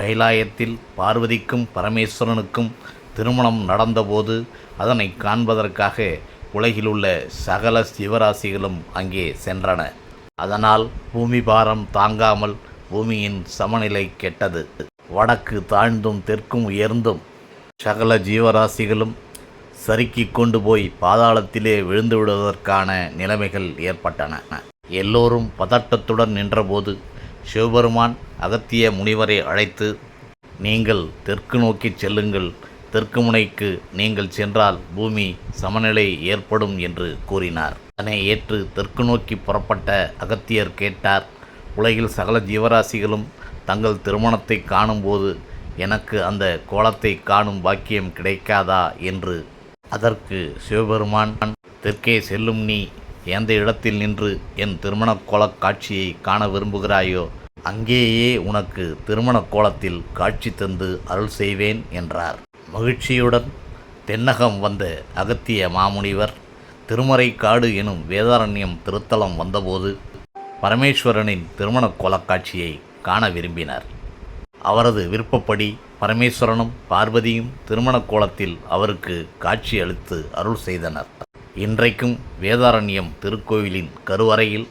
கைலாயத்தில் பார்வதிக்கும் பரமேஸ்வரனுக்கும் திருமணம் நடந்தபோது அதனை காண்பதற்காக உலகிலுள்ள சகல சிவராசிகளும் அங்கே சென்றன. அதனால் பூமி பாரம் தாங்காமல் பூமியின் சமநிலை கெட்டது. வடக்கு தாழ்ந்தும் தெற்கும் உயர்ந்தும் சகல ஜீவராசிகளும் சறுக்கி கொண்டு போய் பாதாளத்திலே விழுந்து விடுவதற்கான நிலைமைகள் ஏற்பட்டன. எல்லோரும் பதட்டத்துடன் நின்றபோது சிவபெருமான் அகத்திய முனிவரை அழைத்து நீங்கள் தெற்கு நோக்கி செல்லுங்கள். தெற்கு முனைக்கு நீங்கள் சென்றால் பூமி சமநிலை ஏற்படும் என்று கூறினார். அதனை ஏற்று தெற்கு நோக்கி புறப்பட்ட அகத்தியர் கேட்டார் உலகில் சகல ஜீவராசிகளும் தங்கள் திருமணத்தை காணும்போது எனக்கு அந்த கோலத்தை காணும் பாக்கியம் கிடைக்காதா? என்று அதற்கு சிவபெருமான் தெற்கே செல்லும் நீ எந்த இடத்தில் நின்று என் திருமணக் கோலக் காட்சியை காண விரும்புகிறாயோ அங்கேயே உனக்கு திருமணக் கோலத்தில் காட்சி தந்து அருள் செய்வேன் என்றார். மகிழ்ச்சியுடன் தென்னகம் வந்த அகத்திய மாமுனிவர் திருமறைக்காடு எனும் வேதாரண்யம் திருத்தலம் வந்தபோது பரமேஸ்வரனின் திருமணக் கோலக்காட்சியை காண விரும்பினார். அவரது விருப்பப்படி பரமேஸ்வரனும் பார்வதியும் திருமணக் கோலத்தில் அவருக்கு காட்சி அளித்து அருள் செய்தனர். இன்றைக்கும் வேதாரண்யம் திருக்கோவிலின் கருவறையில்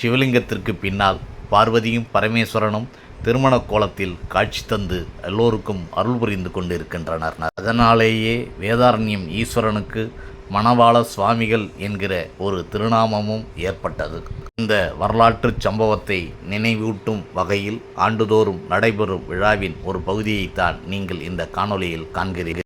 சிவலிங்கத்திற்கு பின்னால் பார்வதியும் பரமேஸ்வரனும் திருமண கோலத்தில் காட்சி தந்து எல்லோருக்கும் அருள் புரிந்து கொண்டிருக்கின்றனர். அதனாலேயே வேதாரண்யம் ஈஸ்வரனுக்கு மணவாள சுவாமிகள் என்கிற ஒரு திருநாமமும் ஏற்பட்டது. இந்த வரலாற்றுச் சம்பவத்தை நினைவூட்டும் வகையில் ஆண்டுதோறும் நடைபெறும் விழாவின் ஒரு பகுதியைத்தான் நீங்கள் இந்த காணொலியில் காண்கிறீர்கள்.